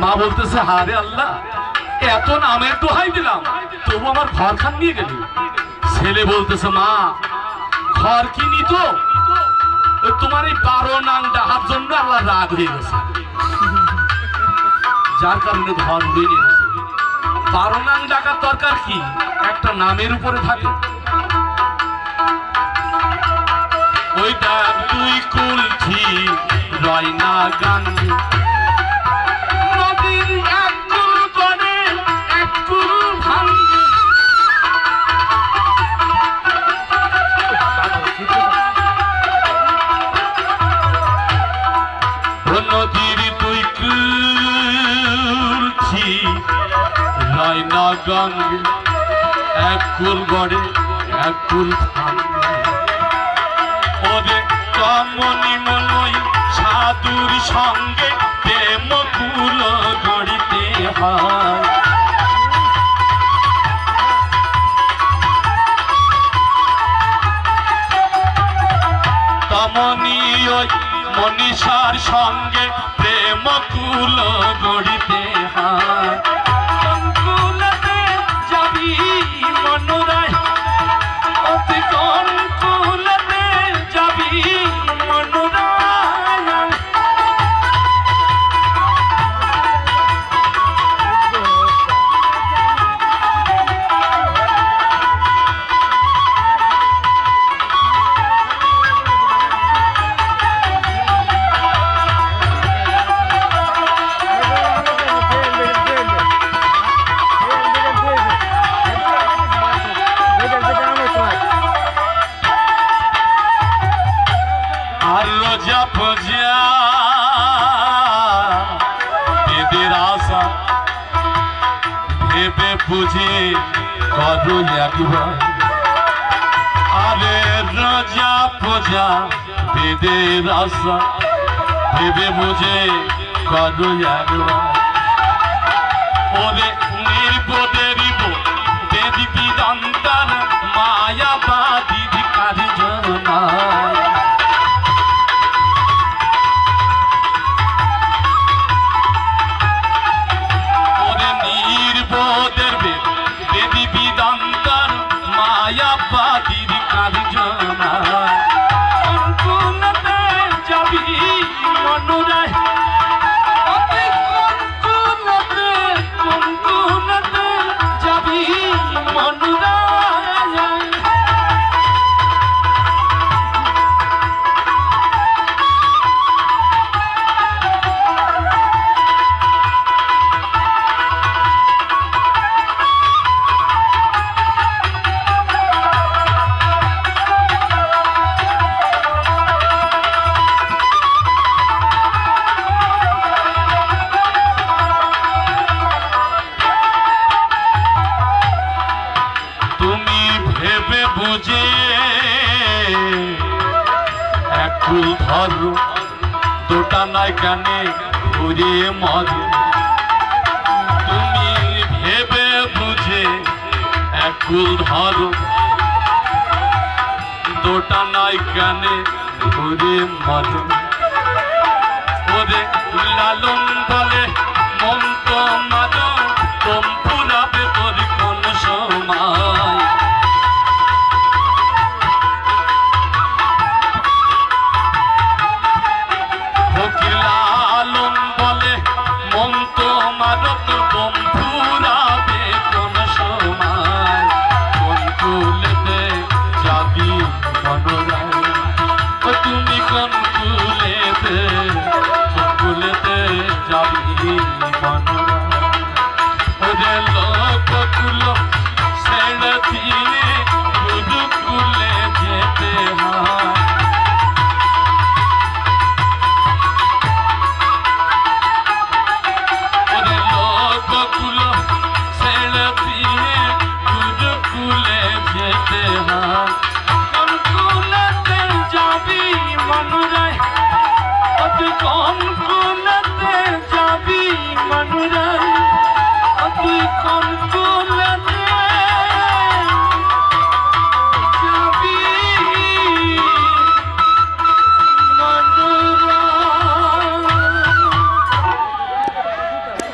মা বলতেছে, হারে আল্লাহ, এত নামের দোহাই দিলাম, তবু আমার ঘর খান নিয়ে গেলি। ছেলে বলতেছে, মা, ঘর কিনি তো ওই তোমার এই বারো নাং ডাহার জন্য আল্লাহ রাগ হয়ে গেছে। যার কারণে ঘর উড়িয়ে নিয়ে গেছে। বারো নাং ডাকার দরকার কি? একটা নামের উপরে থাকে। ওই ডাক তুই কুলছি রয়না গান। গঙ্গে এক কুল গড়ে এক কুল ওরে কমনি মনই সাধুর সঙ্গে মনীষার সঙ্গে প্রেম কুল গড়িতে হয় ফোজা বেদের আশা ভেবে বুঝে করো একবার আরে রোজা ফোজা বেদের আশা ভেবে বুঝে বুঝে এক ফুল ধরো, দুটা নাই কানে ঘুরে মরে। তুমি ভেবে বুঝে এক ফুল ধরো, দুটা নাই কানে ঘুরে মরে। ওরে লালন বলে মন be one who